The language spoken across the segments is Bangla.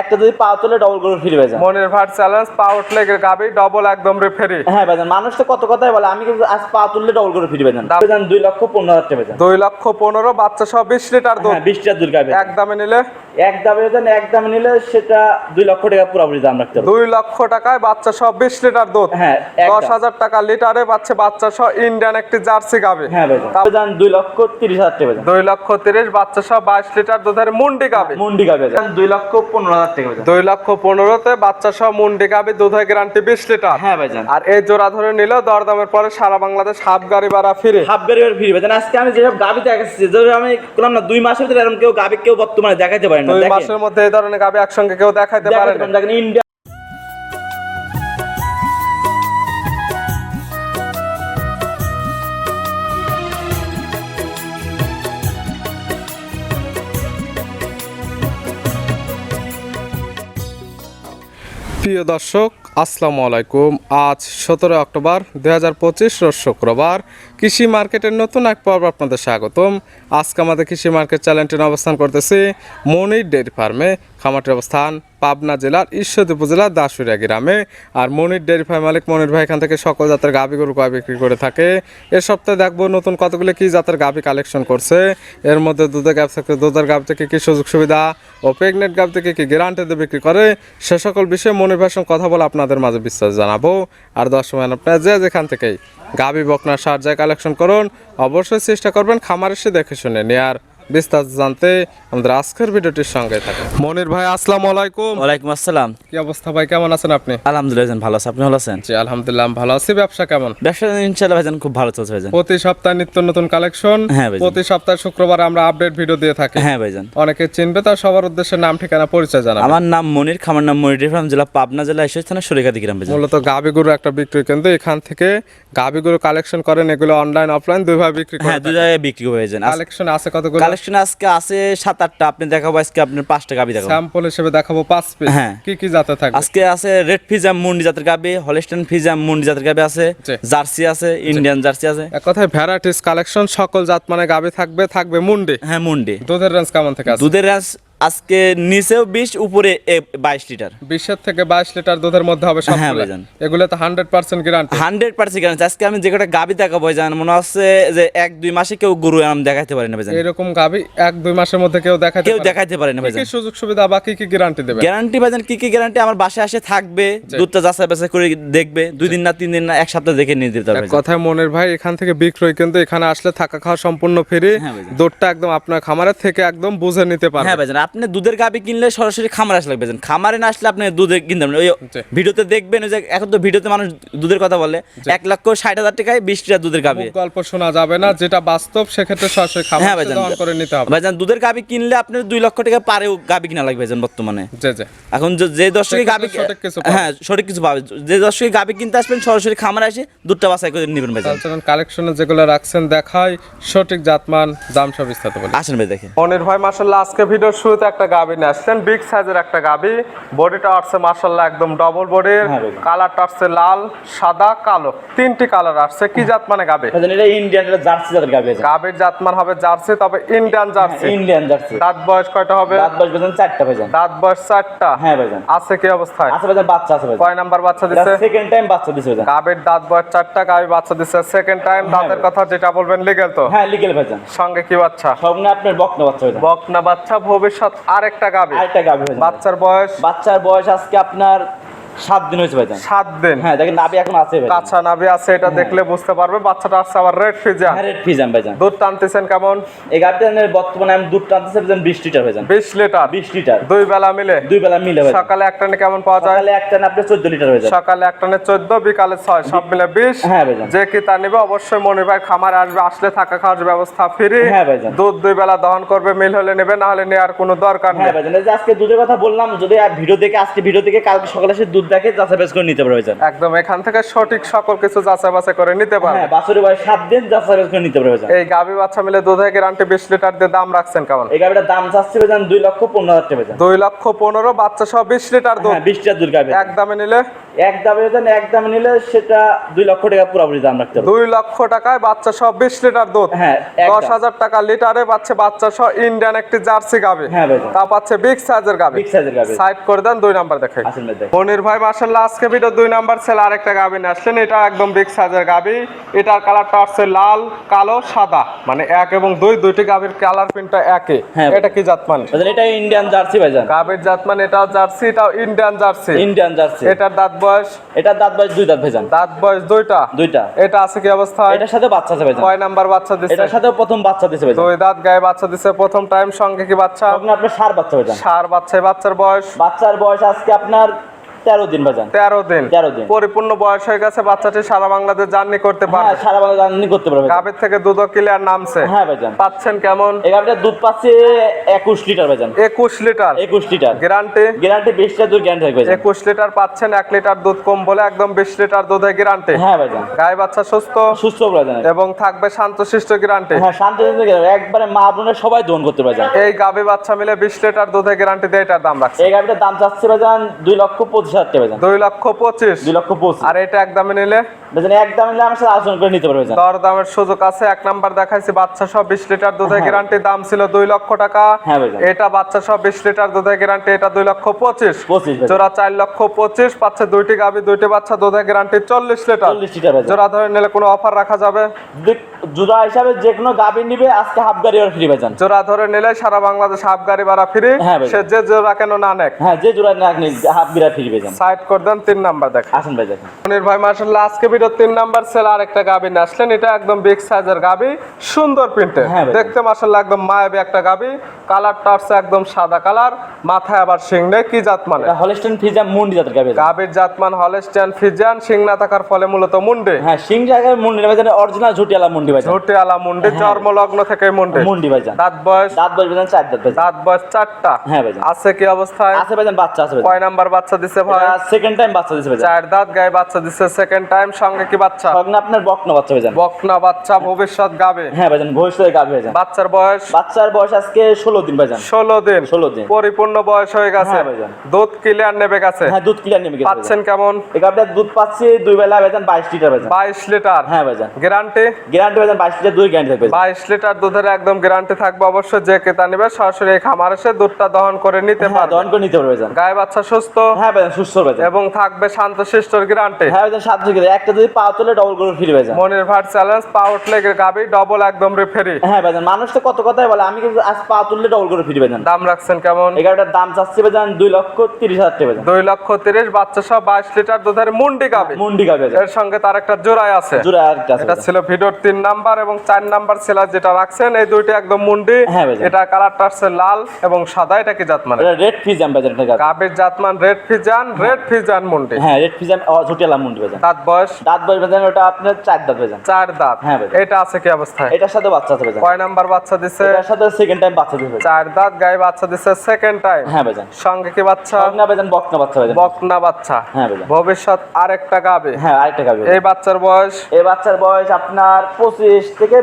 একটা যদি পা তুলে ডবল করে ফিরে ভাইজান মনির ভাট চ্যালেঞ্জ পাউট লেগের গাবি ডবল একদম রেফারি হ্যাঁ ভাইজান মানুষ তো কত কথাই বলে আমি কিন্তু আজ পা তুললে ডবল করে ফিরে ভাইজান ভাইজান দুই লক্ষ পনেরো হাজার টাকা ভাইজান দুই লক্ষ পনেরো বাচ্চা সহ বিশ লিটার দুধ। হ্যাঁ দুধ গাবে। এক দামে নিলে? এক দামে ভাইজান এক দামে নিলে সেটা দুই লক্ষ টাকা পুরোপুরি দাম রাখতে হবে। দুই লক্ষ টাকায় বাচ্চা সহ বিশ লিটার দুধ। হ্যাঁ দশ হাজার টাকা লিটারে পাচ্ছে বাচ্চা সহ ইন্ডিয়ান একটি জার্সি গাবে। হ্যাঁ ভাইজান দুই লক্ষ তিরিশ হাজার টাকা দুই লক্ষ তিরিশ বাচ্চা সহ বাইশ লিটার দুধের মুন্ডি গাবে। মুন্ডি গাবে দুই লক্ষ পনেরো হাজার টাকা দুই লক্ষ পনেরোতে বাচ্চা সহ মুন্ডে গাবে দুধের গ্যারান্টি বিশ লিটার। হ্যাঁ ভাইজান। আর এই জোড়া ধরে নিলেও দরদামের পরে সারা বাংলাদেশ হাফ গাড়ি ভাড়া ফিরে। হাফ গাড়ি ভাড়া ফিরে ভাইজান। আজকে আমি যেসব গাবি দেখাচ্ছি যেগুলো আমি কোন না দুই মাসের ভিতরে এরকম কেউ গাবি কেউ বর্তমানে দেখাইতে পারে না। দুই মাসের মধ্যে এই ধরনের গাবি একসঙ্গে কেউ দেখাইতে পারে না। দেখেন ইন্ডিয়া প্রিয় দর্শক, আসসালামু আলাইকুম। আজ সতেরো অক্টোবর দু হাজার পঁচিশ শুক্রবার। কৃষি মার্কেটের নতুন এক পর্ব আপনাদের স্বাগতম। আজকে আমাদের কৃষি মার্কেট চ্যানেলটি অবস্থান করতেছি মনির ডেয়ারি ফার্মে। খামারটির অবস্থান পাবনা জেলার ঈশ্বরদী উপজেলার দাসুরিয়া গ্রামে। আর মনির ডেয়ারি ফার্ম মালিক মনির ভাই এখান থেকে সকল জাতের গাভী গরু গাভি বিক্রি করে থাকে। এ সপ্তাহে দেখব নতুন কতগুলো কি জাতের গাভি কালেকশন করছে। এর মধ্যে দুধের গাভ থেকে দুধের গাভ থেকে কী সুযোগ সুবিধা ও প্রেগনেন্ট গাভ থেকে কি গ্যারান্টিতে বিক্রি করে, সে সকল বিষয়ে মনির ভাইয়ের সঙ্গে কথা বলে আপনাদের মাঝে বিশ্বাস জানাব। আর দর্শক আপনারা যে যেখান থেকেই গাভী, বকনা, সার যায় কালেকশন করুন, অবশ্যই চেষ্টা করবেন খামার এসে দেখে শুনে নেয়ার। বিস্তারিত জানতে আমাদের আজকের ভিডিওটির সঙ্গে থাকুন। মনির ভাই আসসালামু আলাইকুম। ওয়ালাইকুম আসসালাম। কি অবস্থা ভাই কেমন আছেন আপনি? আলহামদুলিল্লাহ ভালো আছে আপনি ভালো আছেন? জি আলহামদুলিল্লাহ ভালো আছি। ব্যবসা কেমন? ব্যবসা ইনশাআল্লাহ ভাইজান খুব ভালো চলছে ভাইজান। প্রতি সপ্তাহে নিত্য নতুন কালেকশন। হ্যাঁ প্রতি সপ্তাহে শুক্রবার আমরা আপডেট ভিডিও দিয়ে থাকি। হ্যাঁ ভাইজান। অনেকে চিনবে তার সবার উদ্দেশ্যে নাম ঠিকানা পরিচয় জানাবে। আমার নাম মনির খামার নাম মনির ফার্ম জেলা পাবনা জেলা ঈশ্বর থানা সরিকাদি গ্রাম ভাইজান। মূলত গাবি গরু একটা বিক্রি কেন্দ্র এখান থেকে গাবি গরু কালেকশন করেন এগুলো অনলাইন অফলাইন দুইভাবে বিক্রি হ্যাঁ দুই জায়গায় বিক্রি হয়ে ভাইজান। কালেকশন আছে কতগুলো? কালেকশন আজকে আছে সাত আটটা আপনি দেখাবো আজকে আপনার পাঁচটা গাবি দেখাবো। স্যাম্পল হিসেবে দেখাবো পাঁচ পিস হ্যাঁ। কি কি জাতে থাকবে? আজকে আছে রেড ফিজাম মুন্ডি জাতের গাবি হলিস্টান ফিজাম মুন্ডি জাতের গাবি আছে জার্সি আছে ইন্ডিয়ান জার্সি আছে। এক কথায় ভ্যারাইটিস কালেকশন সকল জাত মানে গাবি থাকবে থাকবে মুন্ডি। হ্যাঁ মুন্ডি। দুধের রেঞ্জ কেমন থেকে আছে? দুধের রেঞ্জ আজকে নিচেও বিশ উপরে বাইশ লিটার। বিশের থেকে বাইশ লিটার দুধের মধ্যে হবে হ্যাঁ, ভাইজান। এগুলো তো hundred percent guarantee hundred percent guarantee আজকে আমি যে কটা গাবি দেখাবো জান মনে হচ্ছে যে এক দুই মাসে কেউ গরু আম দেখাইতে পারে না ভাইজান। এরকম গাবি এক দুই মাসের মধ্যে কেউ দেখাতে কেউ। দেখাইতে পারে না ভাইজান কি সুযোগ সুবিধা বা কি কি গ্যারান্টি দেবে? গ্যারান্টি ভাইজান কি কি গ্যারান্টি আমার বাসায় আসে থাকবে দুধটা যাচাই বাছাই করে দেখবে দুই দিন না তিন দিন না এক সপ্তাহ দেখে নিয়ে দিতে হবে কথায় মনের ভাই এখান থেকে বিক্রয় কিন্তু এখানে আসলে থাকা খাওয়া সম্পূর্ণ ফ্রি হ্যাঁ দুধটা একদম আপনার খামারের থেকে একদম বুঝে নিতে পারবে। হ্যাঁ ভাইজান আপনি দুধের গাবি কিনলে সরাসরি খামারে আসলে ভাইজান খামারে না আসলে আপনি দুধে কিনতে পারবেন। ওই ভিডিওতে দেখবেন ওই যে এখন তো ভিডিওতে মানুষ দুধের কথা বলে। এক লক্ষ ষাট হাজার টাকায় বিশ লিটার দুধের গাবি গল্প শোনা যাবে না যেটা বাস্তব সেক্ষেত্রে সরাসরি হ্যাঁ খামার ভাইজান। দহন করে নিতে হবে। ভাইজান দুধের গাবি কিনলে আপনি দুই লক্ষ টাকা পারেও গাবি কিনা লাগবে ভাইজান বর্তমানে। এখন যে- যে দর্শকে গাবি। হ্যাঁ সঠিক কিছু পাবে। যে দর্শকে গাবি কিনতে আসবেন সরাসরি খামারে এসে দুধটা বাছাই করে নেবেন ভাইজান। কালেকশনে যেগুলো রাখছেন দেখাই সঠিক জাতমান দাম সব বিস্তারিত বলি। আসেন ভাই দেখে অনির ভাই মার্শাল্লাহ আজকে ভিডিওর শুরুতে একটা গাবি নিয়ে আসছেন বিগ সাইজের একটা গাবি। বডিটা আসছে মার্শাল্লাহ একদম ডবল বডির হ্যাঁ কালারটা আসছে লাল সাদা কালো। তিনটি কালার আসছে। কি জাত মানে গাবি? এটা ইন্ডিয়ান এটা জার্সি জাতের গাবি আছে। গাবির জাতমান হবে জার্সি তবে ইন্ডিয়ান জার্সি ইন্ডিয়ান জার্সি দাঁত বয়স কয়টা হবে? দাঁত বয়স ভাইজান চারটা ভাইজান। দাঁত বয়স চারটা। হ্যাঁ ভাইজান। আছে কি অবস্থায়? আছে ভাইজান বাচ্চা আছে ভাইজান। কয় নাম্বার বাচ্চা দিচ্ছে সেকেন্ড টাইম বাচ্চা দিছে ভাইজান। গাবির দাঁত বয়স চারটা গাবি বাচ্চা দিচ্ছে সেকেন্ড টাইম দাঁতের কথা যেটা বলবেন লিগেল তো? হ্যাঁ লিগেল ভাইজান। সঙ্গে কি বাচ্চা? সামনে আপনার বকনা বাচ্চা ভাইজান। বকনা বাচ্চা ভবিষ্যৎ আরেকটা গাবি আরেকটা গাভী বাচ্চার বয়স? বাচ্চার বয়স আজকে আপনার সাত দিন হয়েছে ভাইজান। সাত দিন। হ্যাঁ দেখেন নাভি এখন আছে ভাইজান। কাঁচা নাভি আছে এটা দেখলে বুঝতে পারবে বাচ্চাটা আসছে আবার রেড ফিজা হ্যাঁ রেড ফিজাম ভাইজান। দুধ টানতেছেন কেমন? এই গাবিটা বর্তমানে আমি দুধ টানতেছে ভাইজান বিশ লিটার ভাইজান। বিশ লিটার? বিশ লিটার। দুই বেলা মিলে? দুই বেলা মিলে ভাইজান। সকালে একটানে কেমন পাওয়া যায়? সকালে একটা না আপনার চোদ্দ লিটার হয়ে যায়। সকালে একটানে চোদ্দ বিকালে ছয় সব মিলে বিশ। হ্যাঁ ভাইজান। যে কি তা নিবে অবশ্যই মনির ভাই খামার আসবে আসলে থাকা খাওয়ার ব্যবস্থা ফ্রি। হ্যাঁ ভাইজান। দুধ দুই বেলা দহন করবে মিল হলে নেবে না হলে নেওয়ার কোনো দরকার হ্যাঁ নেই। ভাইজান এই যে আজকে দুধের কথা বললাম যদি আর ভিডিও দেখে আজকে ভিডিও দেখে কালকে সকালে এসে দুধ দুধ যাচাই বাছাই করে নিতে পারবে একদম এখান থেকে সঠিক সকল কিছু যাচাই বাছাই করে নিতে পারবে। হ্যাঁ বয়স সাত দিন যাচাই বাছাই করে নিতে পারবে এই গাভী বাচ্চা মিলে গ্যারান্টি বিশ লিটার দিয়ে দাম রাখছেন কেমন? এই গাড়িটার দাম চাচ্ছি দুই লক্ষ পনেরো হাজার টাকা লক্ষ পনেরো বাচ্চা সহ বিশ লিটার দুধ। হ্যাঁ টাকা দুধ গাড়ি এক দামে নিলে? এক দামে এক দামে নিলে সেটা দুই লক্ষ টাকা পুরোপুরি দাম রাখতে হবে দুই লক্ষ টাকায় বাচ্চা সহ বিশ লিটার দুধ। হ্যাঁ এক দশ দাম। হাজার টাকা লিটারে পাচ্ছে বাচ্চা সহ ইন্ডিয়ান একটি জার্সি গাবে হ্যাঁ তা পাচ্ছে বিগ সাইজের গাবে বিগ সাইজের গাড়ি সাইড করে দেন দুই নাম্বার দেখে আসেন ভাই ভাই মার্শাল্লাহ আজকে ভিডিও দুই নাম্বার সেল আরেকটা গাবি নিয়ে আসলেন। এটা একদম বিগ সাইজের গাবি এটার কালারটা আসছে লাল কালো সাদা। মানে এক এবং দুই দুইটি গাবির কালার প্রিন্টটা একই। এটা কি জাত মানে ভাইজান এটা ইন্ডিয়ান জার্সি ভাইজান গাবির জাত মানে এটাও জার্সি এটাও ইন্ডিয়ান জার্সি ইন্ডিয়ান জার্সি এটার দাঁত বয়স? এটার দাঁত বয়স দুই দাঁত ভাইজান দাঁত বয়স দুইটা? দুইটা। এটা আছে কি অবস্থা? এটার সাথে বাচ্চা আছে ভাইজান কয় নাম্বার বাচ্চা দিচ্ছে এটার সাথে প্রথম বাচ্চা দিছে ভাইজান দুই দাঁত গায়ে বাচ্চা দিচ্ছে প্রথম টাইম সঙ্গে কি বাচ্চা? তখন আপনার সার বাচ্চা ভাইজান সার বাচ্চা বাচ্চার বয়স? বাচ্চার বয়স আজকে আপনার তেরো দিন ভাইজান। তেরো দিন। তেরো দিন। পরিপূর্ণ বয়স হয়ে গেছে বাচ্চাটি সারা বাংলাদেশ জার্নি করতে হ্যাঁ পারবে। সারা বাংলা জার্নি করতে পারবে। গাবের থেকে দুধ ক্লিয়ার নামছে। হ্যাঁ ভাইজান। পাচ্ছেন কেমন? এই গাড়িটার দুধ পাচ্ছে একুশ লিটার ভাইজান। একুশ লিটার। একুশ লিটার। গ্যারান্টি? গ্যারান্টি বিশ লিটার দুধ গ্যারান্টি থাকবে ভাইজান। একুশ লিটার পাচ্ছেন এক লিটার দুধ কম বলে একদম বিশ লিটার দুধে গ্যারান্টি হ্যাঁ ভাইজান। গায়ে বাচ্চা সুস্থ? সুস্থ ভাইজান। এবং থাকবে শান্তশিষ্ট গ্যারান্টি হ্যাঁ শান্ত একবারে মা বোনের সবাই দোন করতে ভাইজান। এই গাবি বাচ্চা মিলে বিশ লিটার দুধে গ্যারান্টি দিয়ে এটার দাম রাখছে। এই গাড়িটার দাম চাচ্ছে ভাইজান দুই লক্ষ পঁচিশ হাজার টাকা দুই লক্ষ পঁচিশ। দুই লক্ষ পঁচিশ। আর এটা একদমে নিলে? ভাইজান নিলে আমার সাথে আলোচনা করে নিতে পারবে দর দামের সুযোগ আছে এক নাম্বার দেখাইছি বাচ্চা সব বিশ লিটার দুধে। গ্যারান্টি দাম ছিল দুই লক্ষ টাকা। এটা বাচ্চা সব বিশ লিটার দুধে গ্যারান্টি এটা দুই লক্ষ পঁচিশ। পঁচিশ জোড়া চার লক্ষ পঁচিশ পাচ্ছে দুইটি গাবি দুইটি বাচ্চা দুধে গ্যারান্টি চল্লিশ লিটার। চল্লিশ লিটার ভাইজান। জোড়া ধরে নিলে কোনো অফার রাখা যাবে? জুড়া হিসাবে যে কোনো গাবি নিবে আজকে হাফ গাড়ি ফ্রি জোড়া ধরে নিলে সারা বাংলাদেশ হাফ গাড়ি ভাড়া ফ্রি হ্যাঁ সে যে জোড়া কেন না নেক? হ্যাঁ যে জোড়া না আপনি হাফ গিরা ফ্রি ভাইজান সাইড করে দেন তিন নাম্বার দেখ আসেন ভাই দেখেন। মনির ভাই মার্শাল্লাহ আজকে ভিডিও তিন নাম্বার সেল আর গাবি আসলেন। এটা একদম বিগ সাইজের গাবি সুন্দর প্রিন্টে দেখতে মার্শাল্লাহ একদম মায়াবী একটা গাবি। কালারটা আসছে একদম সাদা কালার মাথায় আবার শিং নেই কি জাত মানে? হলস্টেন ফিজা মুন্ডি জাতের গাবি ভাইজান। গাবির জাতমান হলেস্টিয়ান ফিজিয়ান শিং না থাকার ফলে মূলত মুন্ডে। হ্যাঁ সিং জায়গায় মুন্ডি ভাইজান অরিজিনাল ঝুটিয়ালা মুন্ডি ভাইজান ঝুটে আলা মুন্ডে থেকে মুন্ডে। মুন্ডি ভাইজান দাঁত বয়স? দাঁত বয়স ভাইজান চার দাঁত ভাইজান দাঁত বয়স চারটা। হ্যাঁ আছে কি অবস্থায়? আছে ভাইজান বাচ্চা আছে কয় নাম্বার বাচ্চা দিছে ভাই? সেকেন্ড টাইম বাচ্চা দিছে চার দাঁত গায়ে বাচ্চা দিছে সেকেন্ড টাইম সঙ্গে কি বাচ্চা? সঙ্গে আপনার বকনা বাচ্চা ভাইজান। বকনা বাচ্চা ভবিষ্যৎ গাবে। হ্যাঁ ভাইজান ভবিষ্যতে গাবি ভাইজান। বাচ্চার বয়স? বাচ্চার বয়স আজকে ষোলো দিন ভাইজান। ষোলো দিন। ষোলো দিন। পরিপূর্ণ বয়স হয়ে গেছে। হ্যাঁ ভাইজান। দুধ ক্লিয়ার নেবে গেছে হ্যাঁ দুধ ক্লিয়ার গেছে পাচ্ছেন কেমন? এই দুধ পাচ্ছি দুই বেলা ভাইজান বাইশ লিটার ভাইজান। বাইশ লিটার? হ্যাঁ ভাইজান। গ্যারান্টি গ্যারান্টি ভাইজান বাইশ লিটার দুই গ্যারান্টি থাকবে ভাইজান। বাইশ লিটার দুধের একদম গ্যারান্টি থাকবে অবশ্যই। যে ক্রেতা নিবে সরাসরি খামার এসে দুধটা দহন করে নিতে হ্যাঁ পারবে। দহন করে নিতে পারবে ভাইজান। গায়ে বাচ্চা সুস্থ? হ্যাঁ ভাইজান সুস্থ ভাইজান এবং থাকবে শান্ত শিষ্টর গ্যারান্টি হ্যাঁ সাত থেকে একটা যদি পা তুলে ডবল করে ফিরে ভাইজান মনির ভাট চ্যালেঞ্জ পাউট লেগের গাবি ডবল একদম রেফারি হ্যাঁ ভাইজান মানুষ তো কত কথাই বলে আমি কিন্তু আজ পা তুললে ডবল করে ফিরে ভাইজান দাম রাখছেন কেমন? এগারোটার দাম চাচ্ছি ভাইজান দুই লক্ষ তিরিশ হাজার টাকা দুই লক্ষ তিরিশ বাচ্চা সব বাইশ লিটার দুধের মুন্ডি গাবি। মুন্ডি গাবি এর সঙ্গে তার একটা জোড়াই আছে। জোড়া আর এটা ছিল ভিডিওর তিন নাম্বার এবং চার নাম্বার সেলার যেটা রাখছেন এই দুইটা একদম মুন্ডি। হ্যাঁ। এটা কালারটা আসছে লাল এবং সাদা এটা কি জাতমান এটা রেড এটা গাবি। গাবির জাতমান রেড ফিজান রেড ফিজান মুন্ডি। হ্যাঁ রেড ফিজাম ঝুটিয়ালা মুন্ডি ভাইজান দাঁত বয়স? দাঁত বয়স ভাইজান ওটা আপনার চার দাঁত ভাইজান চার দাঁত। হ্যাঁ। এটা আছে কি অবস্থায়? এটার সাথে বাচ্চা আছে কয় নাম্বার বাচ্চা দিছে? এটার সাথে সেকেন্ড টাইম বাচ্চা দিবে চার দাঁত গায়ে বাচ্চা দিছে সেকেন্ড টাইম হ্যাঁ ভাইজান সঙ্গে কি বাচ্চা? সঙ্গে ভাইজান বকনা বাচ্চা ভাইজান বকনা বাচ্চা। হ্যাঁ ভাইজান ভবিষ্যৎ আরেকটা গাবে। হ্যাঁ আরেকটা গাবে। এই বাচ্চার বয়স? এই বাচ্চার বয়স আপনার পঁচিশ থেকে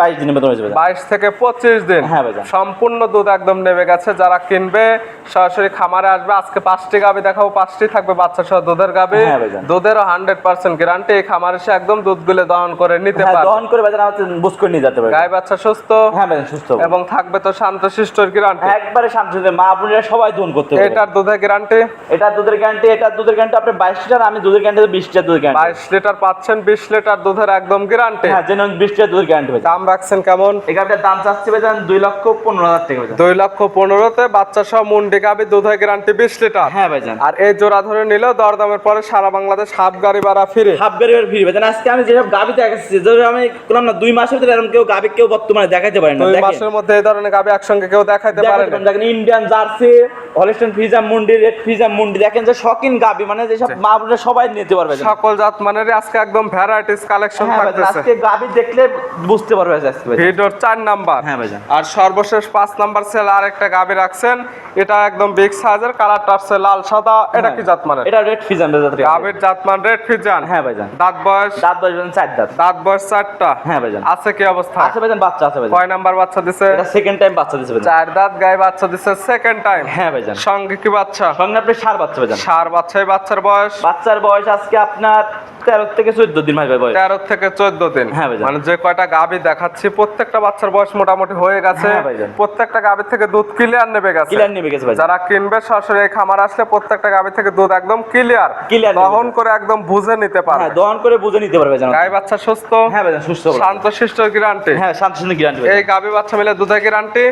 বাইশ দিনের মতো হয়েছে ভাইজান। বাইশ থেকে পঁচিশ দিন। হ্যাঁ। সম্পূর্ণ দুধ একদম নেমে গেছে। যারা কিনবে সরাসরি খামারে আসবে। আজকে পাঁচটি গাবি দেখাবো। পাঁচটি থাকবে বাচ্চা সহ দুধের গাবি। হ্যাঁ দুধেরও হান্ড্রেড পার্সেন্ট গ্যারান্টি এই খামার এসে একদম দুধ গুলে দহন করে নিতে হ্যাঁ পারবে। দহন করে আমাদের বুঝ করে নিয়ে যেতে পারবে। গায়ে বাচ্চা সুস্থ। হ্যাঁ ভাইজান সুস্থ এবং থাকবে তো শান্ত শিষ্টর গ্যারান্টি একবারে শান্তিতে মা বোনেরা সবাই দোন করতে পারবে। এটার দুধের গ্যারান্টি এটা দুধের গ্যারান্টি এটা দুধের গ্যারান্টি আপনি বাইশ লিটার আমি দুধের গ্যারান্টি বিশ লিটার দুধের গ্যারান্টি বাইশ লিটার পাচ্ছেন বিশ লিটার দুধের একদম গ্যারান্টি হ্যাঁ যেন বিশ লিটার দুধের গ্যারান্টি দাম রাখছেন কেমন? এই এখানটার দাম চাচ্ছি ভাইজান দুই লক্ষ পনেরো হাজার টাকা দুই লক্ষ পনেরোতে বাচ্চা সহ মুন্ডি গাবি দুধের গ্যারান্টি বিশ লিটার। হ্যাঁ ভাইজান আর এই জোড়া ধরে নিলেও দরদামের পরে সারা বাংলাদেশ হাফ গাড়ি ভাড়া ফিরে। হাফ গাড়ি ফ্রি ভাইজান আজকে আমি যেসব গাবি দেখাচ্ছি ধরো আমি বললাম না দুই মাসের ভিতরে এরকম কেউ গাবি কেউ বর্তমানে দেখাতে পারে না দুই মাসের মধ্যে এই ধরনের গাবি একসঙ্গে কেউ দেখাইতে পারে না। দেখেন ইন্ডিয়ান জার্সি হলিস্টন ফিজাম মুন্ডি রেড ফিজাম মুন্ডি দেখেন যে শকিন গাবি মানে যেসব মা বোনেরা সবাই নিতে পারবে সকল জাত মানে আজকে একদম ভ্যারাইটিস কালেকশন থাকতেছে। আজকে গাবি দেখলে বুঝতে পারবে আছে ভাই ভিডিওর চার নাম্বার। হ্যাঁ ভাইজান। আর সর্বশেষ পাঁচ নাম্বার সেল আর একটা গাবি রাখছেন। এটা একদম বিগ সাইজের কালারটা আসছে লাল সাদা। এটা কি জাত মানে এটা রেড ফিজান গাভী। গাবির জাতমান রেড ফিজান হ্যাঁ ভাইজান। দাঁত বয়স? দাঁত বয়স চার দাঁত। দাঁত বয়স চারটা। হ্যাঁ ভাইজান। আছে কি অবস্থা? আছে ভাইজান বাচ্চা আছে ভাইজান। কয় নাম্বার বাচ্চা দিছে? এটা সেকেন্ড টাইম বাচ্চা দিছে ভাইজান। চার দাঁত গায়ে বাচ্চা দিছে সেকেন্ড টাইম হ্যাঁ ভাইজান। সঙ্গে কি বাচ্চা? সঙ্গে আপনি সার বাচ্চা ভাইজান। সার বাচ্চা বাচ্চার বয়স? বাচ্চার বয়স আজকে আপনার তেরো থেকে চোদ্দ দিন ভাই ভাই তেরো থেকে চোদ্দ দিন। হ্যাঁ ভাইজান। মানে যে কয়টা গাবি দেখাচ্ছি প্রত্যেকটা বাচ্চার বয়স মোটামুটি হয়ে গেছে। হ্যাঁ প্রত্যেকটা গাবি থেকে দুধ ক্লিয়ার নেবে গেছে। ক্লিয়ার নেমে গেছে ভাইজান যারা কিনবে সরাসরি এই খামার আসলে প্রত্যেকটা গাবি থেকে দুধ একদম ক্লিয়ার নেবে। দহন করে একদম বুঝে নিতে পারবে। হ্যাঁ দহন করে বুঝে নিতে পারবে ভাইজান গাই বাচ্চা সুস্থ? হ্যাঁ ভাইজান সুস্থ। শান্ত শিষ্ট গ্যারান্টি হ্যাঁ শান্ত সুন্দর গ্যারান্টি এই গাবি বাচ্চা মিলে দুধের গ্যারান্টি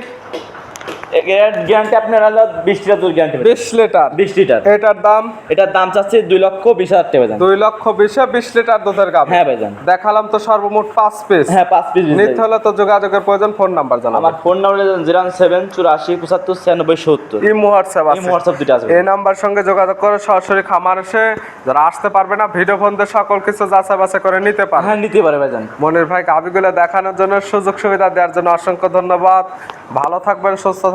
গ্যারান্টি আপনার হলো বিশ লিটার দুধ গ্যারান্টি বিশ লিটার। বিশ লিটার। এটার দাম? এটার দাম চাচ্ছে দুই লক্ষ বিশ হাজার টাকা দুই লক্ষ বিশে বিশ লিটার দুধের হ্যাঁ ভাইজান। দেখালাম তো সর্বমোট পাঁচ পিস হ্যাঁ পাঁচ পিস নিতে হলে তো যোগাযোগের প্রয়োজন ফোন নাম্বার জানাব আমার ফোন নাম্বার জিরো সেভেন চুরাশি পঁচাত্তর ছিয়ানব্বই সত্তর। ইমো হোয়াটসঅ্যাপ এই আছে হোয়াটসঅ্যাপ দুটো আছে। এই নাম্বার সঙ্গে যোগাযোগ করে সরাসরি খামার এসে যারা আসতে পারবে না ভিডিও ফোন দিয়ে সকল কিছু যাচাই বাছাই করে নিতে পারবে হ্যাঁ নিতে পারে ভাইজান। মনির ভাই গাবিগুলো দেখানোর জন্য সুযোগ সুবিধা দেওয়ার জন্য অসংখ্য ধন্যবাদ। ভালো থাকবেন সুস্থ